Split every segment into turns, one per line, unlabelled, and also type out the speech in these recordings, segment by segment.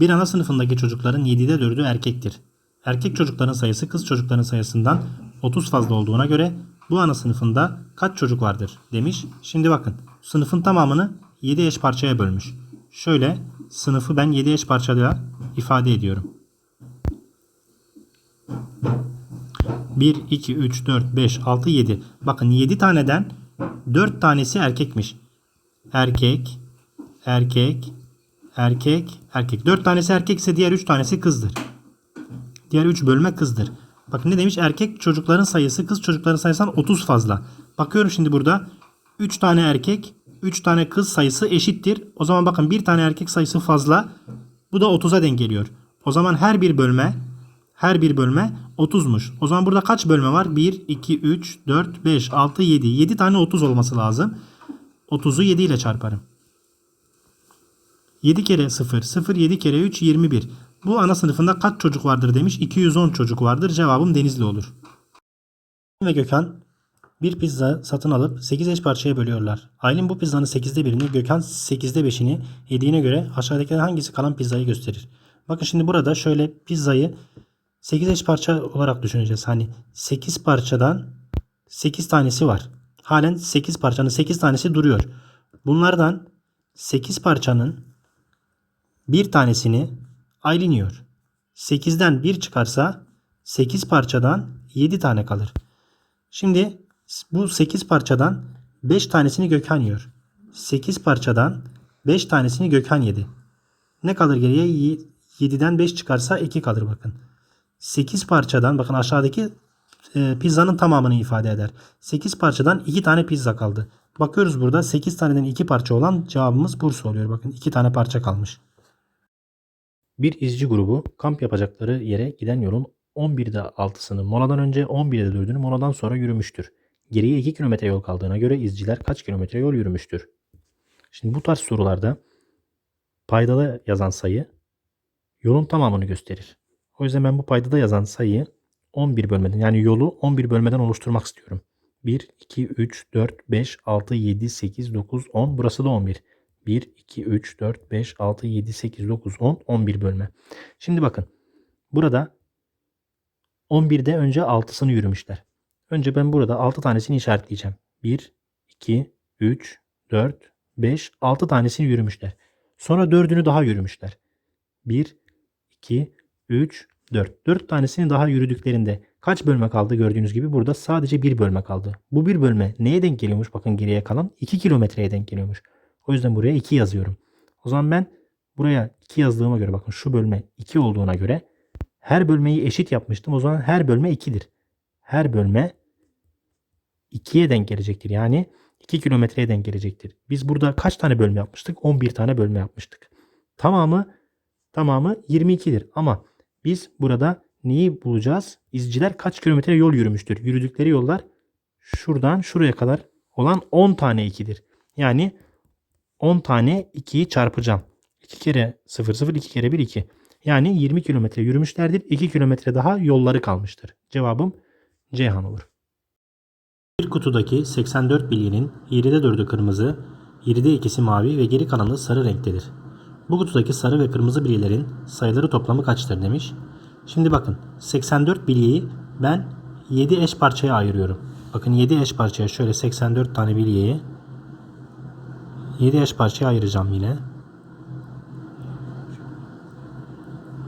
Bir ana sınıfındaki çocukların 7'de 4'ü erkektir. Erkek çocukların sayısı kız çocukların sayısından 30 fazla olduğuna göre bu ana sınıfında kaç çocuk vardır demiş. Şimdi bakın sınıfın tamamını 7 eş parçaya bölmüş. Şöyle sınıfı ben 7 eş parçada ifade ediyorum. 1, 2, 3, 4, 5, 6, 7. Bakın 7 taneden 4 tanesi erkekmiş. Erkek, erkek, erkek, erkek. 4 tanesi erkekse diğer 3 tanesi kızdır. Diğer 3 bölme kızdır. Bakın ne demiş? Erkek çocukların sayısı kız çocukların sayısından 30 fazla. Bakıyorum şimdi burada 3 tane erkek 3 tane kız sayısı eşittir. O zaman bakın bir tane erkek sayısı fazla. Bu da 30'a denk geliyor. O zaman her bir bölme her bir bölme 30'muş. O zaman burada kaç bölme var? 1, 2, 3, 4, 5, 6, 7. 7 tane 30 olması lazım. 30'u 7 ile çarparım. 7 kere 0, 0, 7 kere 3, 21. Bu ana sınıfında kaç çocuk vardır demiş. 210 çocuk vardır. Cevabım Denizli olur. Ve Gökhan bir pizza satın alıp 8 eş parçaya bölüyorlar. Aylin bu pizzanın 8'de birini, Gökhan 8'de 5'ini yediğine göre aşağıdakilerden hangisi kalan pizzayı gösterir. Bakın şimdi burada şöyle pizzayı 8 eş parça olarak düşüneceğiz. Hani 8 parçadan 8 tanesi var. Halen 8 parçanın 8 tanesi duruyor. Bunlardan 8 parçanın bir tanesini Aylin yiyor. 8'den 1 çıkarsa 8 parçadan 7 tane kalır. Şimdi bu 8 parçadan 5 tanesini Gökhan yiyor. 8 parçadan 5 tanesini Gökhan yedi. Ne kalır geriye? 7'den 5 çıkarsa 2 kalır bakın. 8 parçadan bakın aşağıdaki e, pizzanın tamamını ifade eder. 8 parçadan 2 tane pizza kaldı. Bakıyoruz burada 8 taneden 2 parça olan cevabımız Bursa oluyor. Bakın 2 tane parça kalmış. Bir izci grubu kamp yapacakları yere giden yolun 11'de 6'sını moladan önce 11'de 4'ünü moladan sonra yürümüştür. Geriye 2 kilometre yol kaldığına göre izciler kaç kilometre yol yürümüştür? Şimdi bu tarz sorularda paydada yazan sayı yolun tamamını gösterir. O yüzden ben bu paydada yazan sayıyı 11 bölmeden yani yolu 11 bölmeden oluşturmak istiyorum. 1, 2, 3, 4, 5, 6, 7, 8, 9, 10. Burası da 11. 1, 2, 3, 4, 5, 6, 7, 8, 9, 10. 11 bölme. Şimdi bakın. Burada 11'de önce 6'sını yürümüşler. Önce ben burada 6 tanesini işaretleyeceğim. 1, 2, 3, 4, 5, 6 tanesini yürümüşler. Sonra 4'ünü daha yürümüşler. 1, 2, 3, 4. 4 tanesini daha yürüdüklerinde kaç bölme kaldı gördüğünüz gibi burada sadece bir bölme kaldı. Bu bir bölme neye denk geliyormuş? Bakın geriye kalan 2 kilometreye denk geliyormuş. O yüzden buraya 2 yazıyorum. O zaman ben buraya 2 yazdığıma göre bakın şu bölme 2 olduğuna göre her bölmeyi eşit yapmıştım. O zaman her bölme 2'dir. Her bölme 2'ye denk gelecektir. Yani 2 kilometreye denk gelecektir. Biz burada kaç tane bölme yapmıştık? 11 tane bölme yapmıştık. Tamamı tamamı 22'dir. Ama biz burada neyi bulacağız? İzciler kaç kilometre yol yürümüştür? Yürüdükleri yollar şuradan şuraya kadar olan 10 tane 2'dir. Yani 10 tane 2'yi çarpacağım. 2 kere 0 0 2 kere 1 2. Yani 20 kilometre yürümüşlerdir. 2 kilometre daha yolları kalmıştır. Cevabım Ceyhan olur. Bir kutudaki 84 bilyenin 7'de 4'ü kırmızı, 7'de ikisi mavi ve geri kalanı sarı renktedir. Bu kutudaki sarı ve kırmızı bilyelerin sayıları toplamı kaçtır demiş. Şimdi bakın 84 bilyeyi ben 7 eş parçaya ayırıyorum. Bakın 7 eş parçaya şöyle 84 tane bilyeyi 7 eş parçaya ayıracağım yine.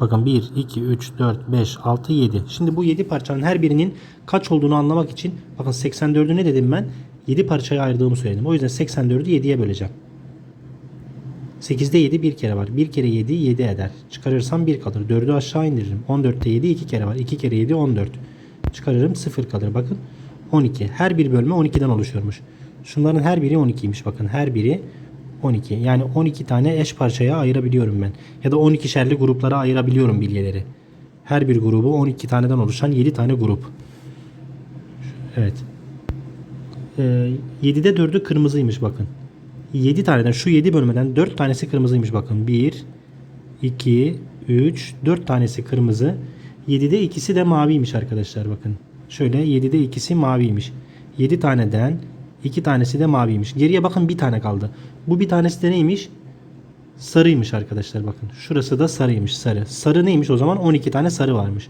Bakın 1, 2, 3, 4, 5, 6, 7. Şimdi bu 7 parçanın her birinin kaç olduğunu anlamak için bakın 84'ü ne dedim ben? 7 parçaya ayırdığımı söyledim. O yüzden 84'ü 7'ye böleceğim. 8'de 7 bir kere var. 1 kere 7 7 eder. Çıkarırsam 1 kalır. 4'ü aşağı indiririm. 14'te 7 2 kere var. 2 kere 7 14. Çıkarırım 0 kalır. Bakın 12. Her bir bölme 12'den oluşuyormuş. Şunların her biri 12'ymiş. Bakın her biri 12. Yani 12 tane eş parçaya ayırabiliyorum ben. Ya da 12'şerli gruplara ayırabiliyorum bilyeleri. Her bir grubu 12 taneden oluşan 7 tane grup. Evet. Ee, 7'de 4'ü kırmızıymış bakın. 7 taneden şu 7 bölmeden 4 tanesi kırmızıymış bakın. 1 2 3 4 tanesi kırmızı. 7'de ikisi de maviymiş arkadaşlar bakın. Şöyle 7'de ikisi maviymiş. 7 taneden 2 tanesi de maviymiş. Geriye bakın bir tane kaldı. Bu bir tanesi de neymiş? sarıymış arkadaşlar bakın. Şurası da sarıymış sarı. Sarı neymiş o zaman? 12 tane sarı varmış.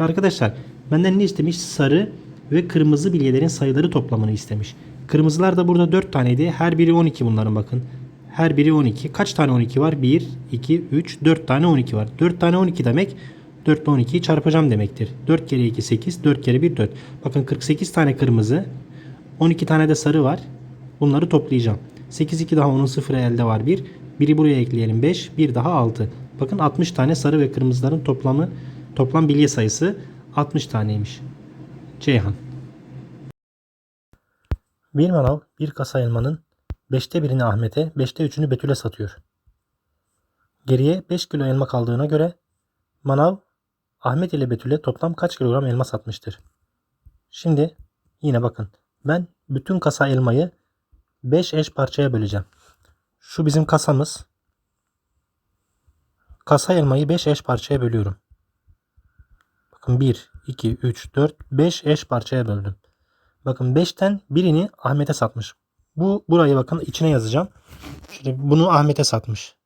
E arkadaşlar benden ne istemiş? Sarı ve kırmızı bilyelerin sayıları toplamını istemiş. Kırmızılar da burada 4 taneydi. Her biri 12 bunların bakın. Her biri 12. Kaç tane 12 var? 1, 2, 3, 4 tane 12 var. 4 tane 12 demek 4 ile 12'yi çarpacağım demektir. 4 kere 2 8, 4 kere 1 4. Bakın 48 tane kırmızı, 12 tane de sarı var. Bunları toplayacağım. 8 2 daha onun sıfırı elde var 1. Biri buraya ekleyelim 5, bir daha 6. Bakın 60 tane sarı ve kırmızıların toplamı toplam bilye sayısı 60 taneymiş. Ceyhan. Bir manav bir kasa elmanın 5'te birini Ahmet'e, 5'te 3'ünü Betül'e satıyor. Geriye 5 kilo elma kaldığına göre manav Ahmet ile Betül'e toplam kaç kilogram elma satmıştır? Şimdi yine bakın ben bütün kasa elmayı 5 eş parçaya böleceğim. Şu bizim kasamız. Kasa elmayı 5 eş parçaya bölüyorum. Bakın 1, 2, 3, 4, 5 eş parçaya böldüm. Bakın 5'ten birini Ahmet'e satmış. Bu burayı bakın içine yazacağım. Şöyle bunu Ahmet'e satmış.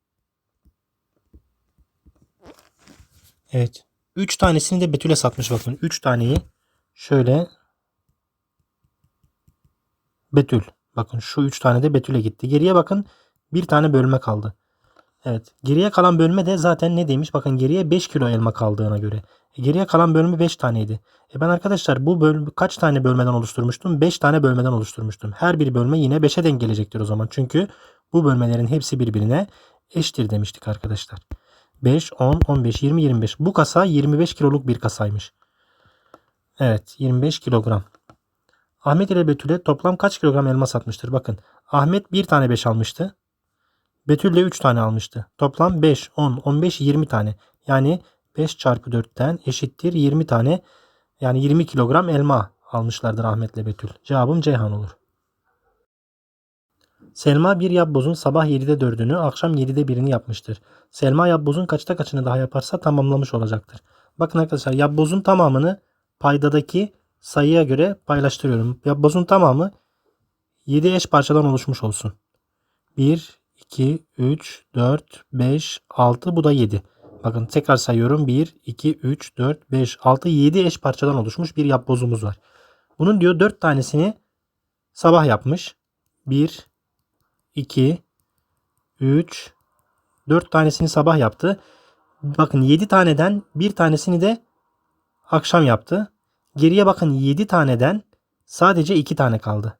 Evet. 3 tanesini de Betül'e satmış bakın. 3 taneyi şöyle Betül. Bakın şu 3 tane de Betül'e gitti. Geriye bakın bir tane bölme kaldı. Evet. Geriye kalan bölme de zaten ne demiş? Bakın geriye 5 kilo elma kaldığına göre. E, geriye kalan bölme 5 taneydi. E ben arkadaşlar bu bölme kaç tane bölmeden oluşturmuştum? 5 tane bölmeden oluşturmuştum. Her bir bölme yine 5'e denk gelecektir o zaman. Çünkü bu bölmelerin hepsi birbirine eşittir demiştik arkadaşlar. 5, 10, 15, 20, 25. Bu kasa 25 kiloluk bir kasaymış. Evet 25 kilogram. Ahmet ile Betül'e toplam kaç kilogram elma satmıştır? Bakın Ahmet bir tane 5 almıştı. Betül de 3 tane almıştı. Toplam 5, 10, 15, 20 tane. Yani 5 çarpı 4'ten eşittir 20 tane. Yani 20 kilogram elma almışlardır Ahmet ile Betül. Cevabım Ceyhan olur. Selma bir yapbozun sabah 7'de 4'ünü, akşam 7'de birini yapmıştır. Selma yapbozun kaçta kaçını daha yaparsa tamamlamış olacaktır. Bakın arkadaşlar yapbozun tamamını paydadaki sayıya göre paylaştırıyorum. Yapbozun tamamı 7 eş parçadan oluşmuş olsun. 1, 2, 3, 4, 5, 6 bu da 7. Bakın tekrar sayıyorum. 1, 2, 3, 4, 5, 6, 7 eş parçadan oluşmuş bir yapbozumuz var. Bunun diyor 4 tanesini sabah yapmış. 1, 2, 3, 4 tanesini sabah yaptı. Bakın 7 taneden bir tanesini de akşam yaptı. Geriye bakın 7 taneden sadece 2 tane kaldı.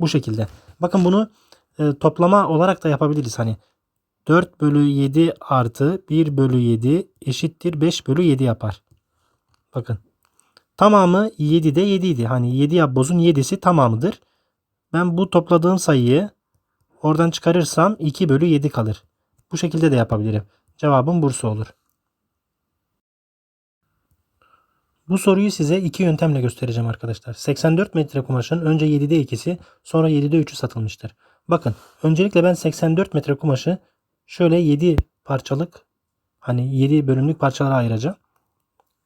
Bu şekilde. Bakın bunu e, toplama olarak da yapabiliriz. Hani 4 bölü 7 artı 1 bölü 7 eşittir 5 bölü 7 yapar. Bakın. Tamamı 7'de 7 idi. Hani 7 yapbozun 7'si tamamıdır. Ben bu topladığım sayıyı oradan çıkarırsam 2 bölü 7 kalır. Bu şekilde de yapabilirim. Cevabım Bursa olur. Bu soruyu size iki yöntemle göstereceğim arkadaşlar. 84 metre kumaşın önce 7'de 2'si sonra 7'de 3'ü satılmıştır. Bakın öncelikle ben 84 metre kumaşı şöyle 7 parçalık hani 7 bölümlük parçalara ayıracağım.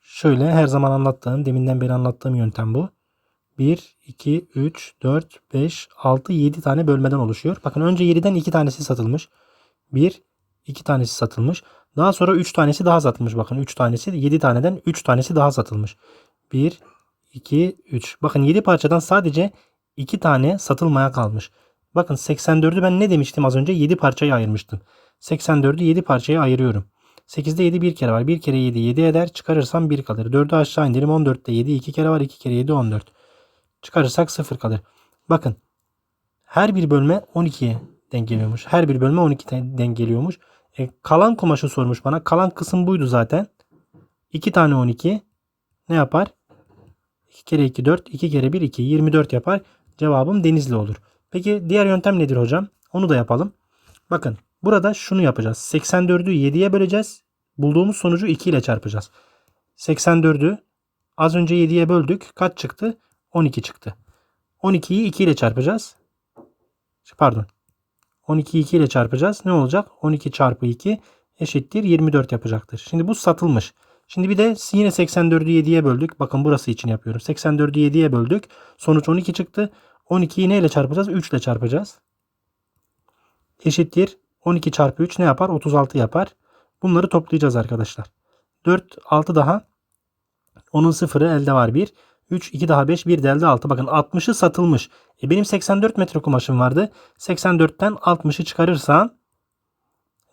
Şöyle her zaman anlattığım deminden beri anlattığım yöntem bu. 1, 2, 3, 4, 5, 6, 7 tane bölmeden oluşuyor. Bakın önce 7'den 2 tanesi satılmış. 1, 2 tanesi satılmış. Daha sonra 3 tanesi daha satılmış. Bakın 3 tanesi 7 taneden 3 tanesi daha satılmış. 1, 2, 3. Bakın 7 parçadan sadece 2 tane satılmaya kalmış. Bakın 84'ü ben ne demiştim az önce? 7 parçaya ayırmıştım. 84'ü 7 parçaya ayırıyorum. 8'de 7 bir kere var. 1 kere 7 7 eder. Çıkarırsam 1 kalır. 4'ü aşağı indirim. 14'te 7 2 kere var. 2 kere 7 14. Çıkarırsak 0 kalır. Bakın her bir bölme 12'ye denk geliyormuş. Her bir bölme 12 denk geliyormuş. E, kalan kumaşı sormuş bana. Kalan kısım buydu zaten. 2 tane 12 ne yapar? 2 kere 2 4. 2 kere 1 2. 24 yapar. Cevabım Denizli olur. Peki diğer yöntem nedir hocam? Onu da yapalım. Bakın burada şunu yapacağız. 84'ü 7'ye böleceğiz. Bulduğumuz sonucu 2 ile çarpacağız. 84'ü az önce 7'ye böldük. Kaç çıktı? 12 çıktı. 12'yi 2 ile çarpacağız. Pardon. 12'yi 2 ile çarpacağız. Ne olacak? 12 çarpı 2 eşittir 24 yapacaktır. Şimdi bu satılmış. Şimdi bir de yine 84'ü 7'ye böldük. Bakın burası için yapıyorum. 84'ü 7'ye böldük. Sonuç 12 çıktı. 12'yi neyle çarpacağız? 3 ile çarpacağız. Eşittir 12 çarpı 3 ne yapar? 36 yapar. Bunları toplayacağız arkadaşlar. 4, 6 daha. Onun sıfırı elde var 1. 3, 2 daha 5, 1 de elde 6. Bakın 60'ı satılmış. E benim 84 metre kumaşım vardı. 84'ten 60'ı çıkarırsam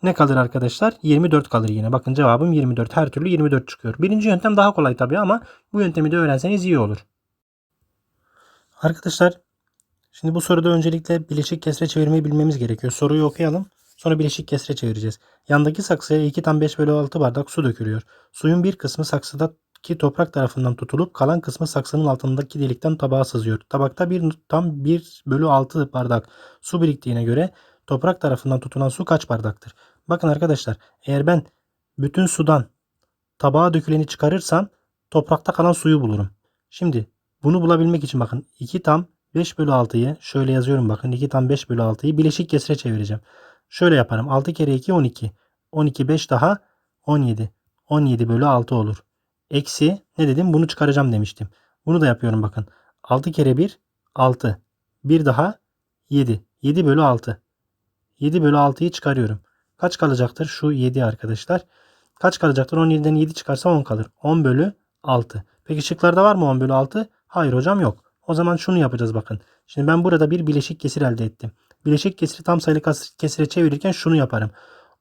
ne kalır arkadaşlar? 24 kalır yine. Bakın cevabım 24. Her türlü 24 çıkıyor. Birinci yöntem daha kolay tabii ama bu yöntemi de öğrenseniz iyi olur. Arkadaşlar şimdi bu soruda öncelikle bileşik kesre çevirmeyi bilmemiz gerekiyor. Soruyu okuyalım. Sonra bileşik kesre çevireceğiz. Yandaki saksıya 2 tam 5 bölü 6 bardak su dökülüyor. Suyun bir kısmı saksıdaki toprak tarafından tutulup kalan kısmı saksının altındaki delikten tabağa sızıyor. Tabakta bir tam 1 bölü 6 bardak su biriktiğine göre toprak tarafından tutulan su kaç bardaktır? Bakın arkadaşlar eğer ben bütün sudan tabağa döküleni çıkarırsam toprakta kalan suyu bulurum. Şimdi bunu bulabilmek için bakın 2 tam 5 bölü 6'yı şöyle yazıyorum bakın 2 tam 5 bölü 6'yı bileşik kesre çevireceğim. Şöyle yaparım 6 kere 2 12. 12 5 daha 17. 17 bölü 6 olur. Eksi ne dedim bunu çıkaracağım demiştim. Bunu da yapıyorum bakın. 6 kere 1 6. 1 daha 7. 7 bölü 6. 7 bölü 6'yı çıkarıyorum. Kaç kalacaktır? Şu 7 arkadaşlar. Kaç kalacaktır? 17'den 7 çıkarsa 10 kalır. 10 bölü 6. Peki şıklarda var mı 10 bölü 6? Hayır hocam yok. O zaman şunu yapacağız bakın. Şimdi ben burada bir bileşik kesir elde ettim. Bileşik kesiri tam sayılı kesire çevirirken şunu yaparım.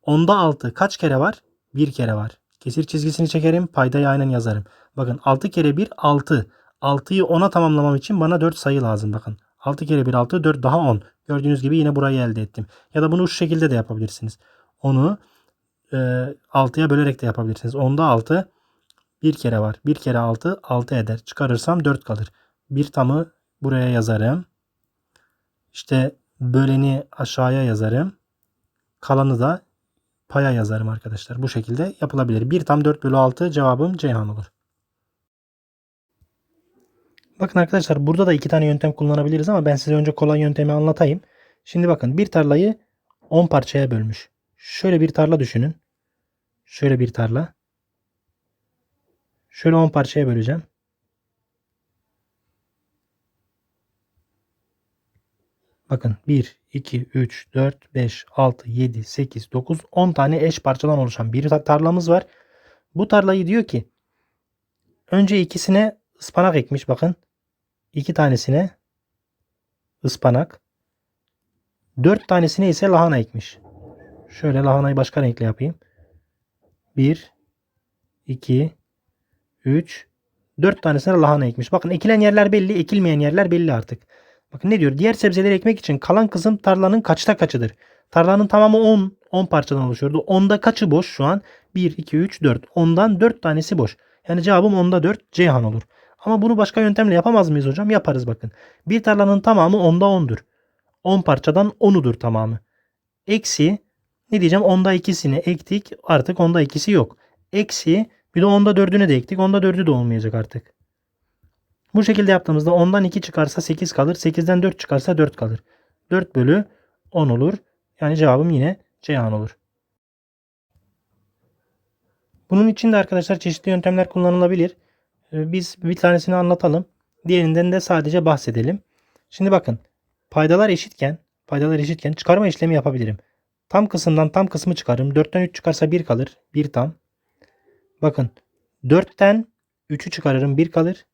10'da 6 kaç kere var? 1 kere var. Kesir çizgisini çekerim. Paydayı aynen yazarım. Bakın 6 kere 1 6. 6'yı 10'a tamamlamam için bana 4 sayı lazım bakın. 6 kere 1 6 4 daha 10. Gördüğünüz gibi yine burayı elde ettim. Ya da bunu şu şekilde de yapabilirsiniz. Onu e, 6'ya bölerek de yapabilirsiniz. 10'da 6 bir kere var. 1 kere 6 6 eder. Çıkarırsam 4 kalır. Bir tamı buraya yazarım. İşte böleni aşağıya yazarım. Kalanı da paya yazarım arkadaşlar. Bu şekilde yapılabilir. 1 tam 4 bölü 6 cevabım Ceyhan olur. Bakın arkadaşlar burada da iki tane yöntem kullanabiliriz ama ben size önce kolay yöntemi anlatayım. Şimdi bakın bir tarlayı 10 parçaya bölmüş. Şöyle bir tarla düşünün. Şöyle bir tarla. Şöyle 10 parçaya böleceğim. Bakın 1, 2, 3, 4, 5, 6, 7, 8, 9, 10 tane eş parçadan oluşan bir tarlamız var. Bu tarlayı diyor ki önce ikisine ıspanak ekmiş bakın. iki tanesine ıspanak. Dört tanesine ise lahana ekmiş. Şöyle lahanayı başka renkle yapayım. 1, 2, 3, 4 tanesine lahana ekmiş. Bakın ekilen yerler belli, ekilmeyen yerler belli artık. Bakın ne diyor? Diğer sebzeleri ekmek için kalan kısım tarlanın kaçta kaçıdır? Tarlanın tamamı 10. 10 parçadan oluşuyordu. 10'da kaçı boş şu an? 1, 2, 3, 4. 10'dan 4 tanesi boş. Yani cevabım 10'da 4 Ceyhan olur. Ama bunu başka yöntemle yapamaz mıyız hocam? Yaparız bakın. Bir tarlanın tamamı 10'da 10'dur. 10 parçadan 10'udur tamamı. Eksi ne diyeceğim? 10'da 2'sini ektik. Artık 10'da 2'si yok. Eksi bir de 10'da 4'ünü de ektik. 10'da 4'ü de olmayacak artık. Bu şekilde yaptığımızda 10'dan 2 çıkarsa 8 kalır. 8'den 4 çıkarsa 4 kalır. 4 bölü 10 olur. Yani cevabım yine Ceyhan olur. Bunun için de arkadaşlar çeşitli yöntemler kullanılabilir. Ee, Biz bir tanesini anlatalım. Diğerinden de sadece bahsedelim. Şimdi bakın. Paydalar eşitken, paydalar eşitken çıkarma işlemi yapabilirim. Tam kısımdan tam kısmı çıkarırım. 4'ten 3 çıkarsa 1 kalır. 1 tam. Bakın 4'ten 3'ü çıkarırım 1 kalır.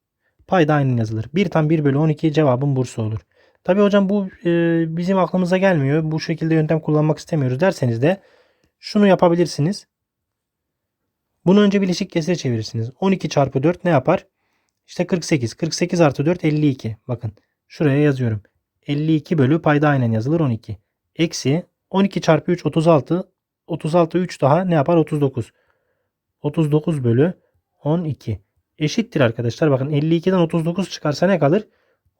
Payda aynen yazılır. 1 tam 1 bölü 12 cevabım Bursa olur. Tabi hocam bu e, bizim aklımıza gelmiyor. Bu şekilde yöntem kullanmak istemiyoruz derseniz de şunu yapabilirsiniz. Bunu önce bileşik kesire çevirirsiniz. 12 çarpı 4 ne yapar? İşte 48. 48 artı 4 52. Bakın şuraya yazıyorum. 52 bölü payda aynen yazılır 12. Eksi 12 çarpı 3 36. 36 3 daha ne yapar? 39. 39 bölü 12. Eşittir arkadaşlar. Bakın 52'den 39 çıkarsa ne kalır?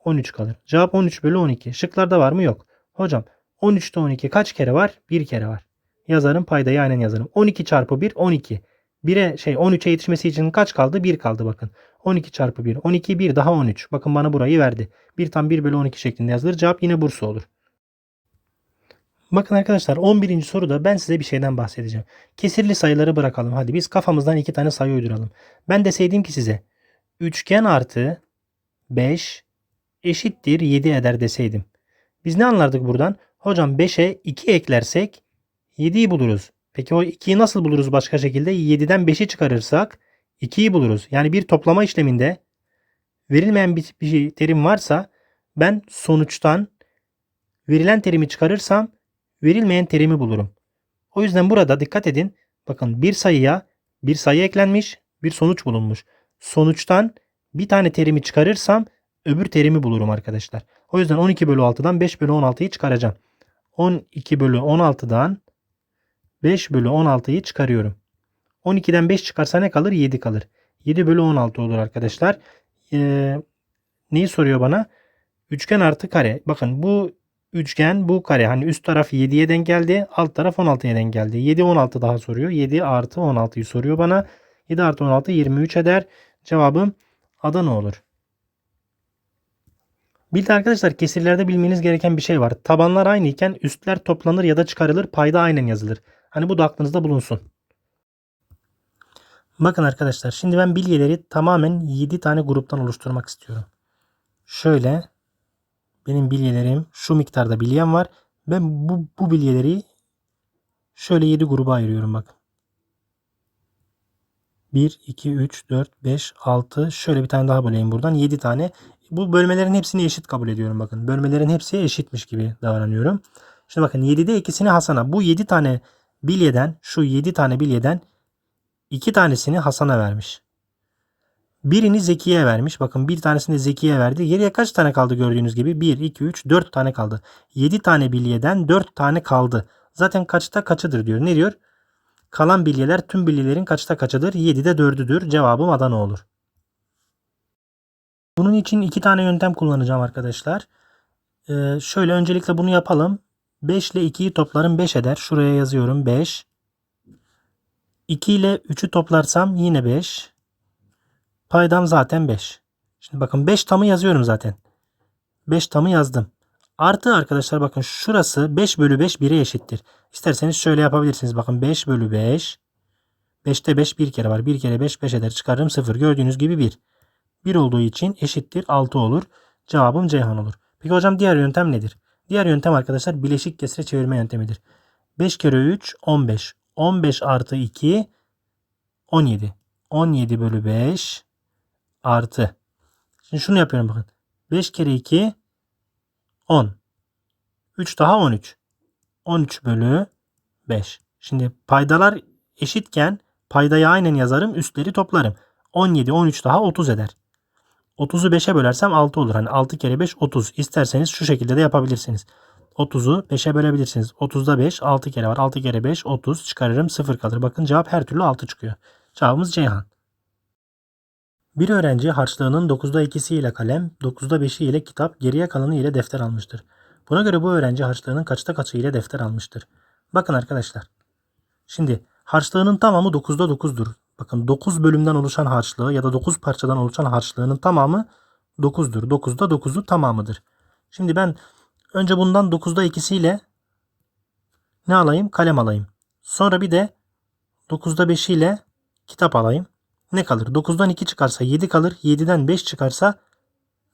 13 kalır. Cevap 13 bölü 12. Şıklarda var mı? Yok. Hocam 13'te 12 kaç kere var? 1 kere var. Yazarım paydayı aynen yazarım. 12 çarpı 1 12. 1'e şey 13'e yetişmesi için kaç kaldı? 1 kaldı bakın. 12 çarpı 1. 12 1 daha 13. Bakın bana burayı verdi. 1 tam 1 bölü 12 şeklinde yazılır. Cevap yine Bursa olur. Bakın arkadaşlar 11. soruda ben size bir şeyden bahsedeceğim. Kesirli sayıları bırakalım. Hadi biz kafamızdan iki tane sayı uyduralım. Ben deseydim ki size üçgen artı 5 eşittir 7 eder deseydim. Biz ne anlardık buradan? Hocam 5'e 2 eklersek 7'yi buluruz. Peki o 2'yi nasıl buluruz başka şekilde? 7'den 5'i çıkarırsak 2'yi buluruz. Yani bir toplama işleminde verilmeyen bir, bir terim varsa ben sonuçtan verilen terimi çıkarırsam verilmeyen terimi bulurum. O yüzden burada dikkat edin. Bakın bir sayıya bir sayı eklenmiş, bir sonuç bulunmuş. Sonuçtan bir tane terimi çıkarırsam öbür terimi bulurum arkadaşlar. O yüzden 12 bölü 6'dan 5 bölü 16'yı çıkaracağım. 12 bölü 16'dan 5 bölü 16'yı çıkarıyorum. 12'den 5 çıkarsa ne kalır? 7 kalır. 7 bölü 16 olur arkadaşlar. Ee, neyi soruyor bana? Üçgen artı kare. Bakın bu üçgen bu kare. Hani üst taraf 7'ye denk geldi. Alt taraf 16'ya denk geldi. 7 16 daha soruyor. 7 artı 16'yı soruyor bana. 7 artı 16 23 eder. Cevabım Adana olur. Bir arkadaşlar kesirlerde bilmeniz gereken bir şey var. Tabanlar aynı iken üstler toplanır ya da çıkarılır. Payda aynen yazılır. Hani bu da aklınızda bulunsun. Bakın arkadaşlar şimdi ben bilyeleri tamamen 7 tane gruptan oluşturmak istiyorum. Şöyle benim bilyelerim şu miktarda bilyem var. Ben bu, bu bilyeleri şöyle 7 gruba ayırıyorum bakın. 1, 2, 3, 4, 5, 6 şöyle bir tane daha böleyim buradan 7 tane. Bu bölmelerin hepsini eşit kabul ediyorum bakın. Bölmelerin hepsi eşitmiş gibi davranıyorum. Şimdi bakın 7'de ikisini Hasan'a. Bu 7 tane bilyeden şu 7 tane bilyeden 2 tanesini Hasan'a vermiş. Birini Zeki'ye vermiş. Bakın bir tanesini de Zeki'ye verdi. Geriye kaç tane kaldı gördüğünüz gibi? 1, 2, 3, 4 tane kaldı. 7 tane bilyeden 4 tane kaldı. Zaten kaçta kaçıdır diyor. Ne diyor? Kalan bilyeler tüm bilyelerin kaçta kaçıdır? 7'de 4'üdür. Cevabım Adana olur. Bunun için iki tane yöntem kullanacağım arkadaşlar. Ee, şöyle öncelikle bunu yapalım. 5 ile 2'yi toplarım 5 eder. Şuraya yazıyorum 5. 2 ile 3'ü toplarsam yine 5. Paydam zaten 5. Şimdi bakın 5 tamı yazıyorum zaten. 5 tamı yazdım. Artı arkadaşlar bakın şurası 5 bölü 5 1'e eşittir. İsterseniz şöyle yapabilirsiniz. Bakın 5 bölü 5. 5'te 5 bir kere var. 1 kere 5 5 eder. Çıkarırım 0. Gördüğünüz gibi 1. 1 olduğu için eşittir 6 olur. Cevabım Ceyhan olur. Peki hocam diğer yöntem nedir? Diğer yöntem arkadaşlar bileşik kesre çevirme yöntemidir. 5 kere 3 15. 15 artı 2 17. 17 bölü 5 artı. Şimdi şunu yapıyorum bakın. 5 kere 2 10. 3 daha 13. 13 bölü 5. Şimdi paydalar eşitken paydayı aynen yazarım üstleri toplarım. 17 13 daha 30 eder. 30'u 5'e bölersem 6 olur. Hani 6 kere 5 30. İsterseniz şu şekilde de yapabilirsiniz. 30'u 5'e bölebilirsiniz. 30'da 5 6 kere var. 6 kere 5 30 çıkarırım 0 kalır. Bakın cevap her türlü 6 çıkıyor. Cevabımız Ceyhan. Bir öğrenci harçlığının 9'da 2'si ile kalem, 9'da 5'i ile kitap, geriye kalanı ile defter almıştır. Buna göre bu öğrenci harçlığının kaçta kaçı ile defter almıştır? Bakın arkadaşlar. Şimdi harçlığının tamamı 9'da 9'dur. Bakın 9 bölümden oluşan harçlığı ya da 9 parçadan oluşan harçlığının tamamı 9'dur. 9'da 9'u tamamıdır. Şimdi ben önce bundan 9'da 2'siyle ne alayım? Kalem alayım. Sonra bir de 9'da 5'iyle kitap alayım. Ne kalır? 9'dan 2 çıkarsa 7 kalır. 7'den 5 çıkarsa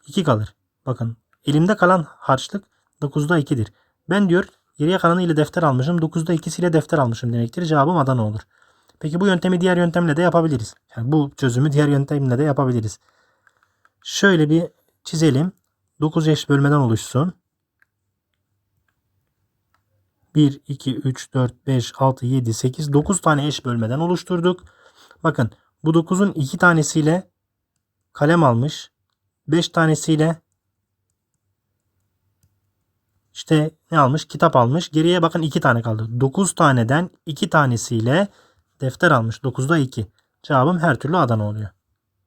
2 kalır. Bakın elimde kalan harçlık 9'da 2'dir. Ben diyor geriye kalanı ile defter almışım. 9'da 2'siyle defter almışım demektir. Cevabım Adana olur. Peki bu yöntemi diğer yöntemle de yapabiliriz. Yani bu çözümü diğer yöntemle de yapabiliriz. Şöyle bir çizelim. 9 eş bölmeden oluşsun. 1, 2, 3, 4, 5, 6, 7, 8, 9 tane eş bölmeden oluşturduk. Bakın bu 9'un 2 tanesiyle kalem almış. 5 tanesiyle işte ne almış? Kitap almış. Geriye bakın 2 tane kaldı. 9 taneden 2 tanesiyle defter almış. 9'da 2. Cevabım her türlü Adana oluyor.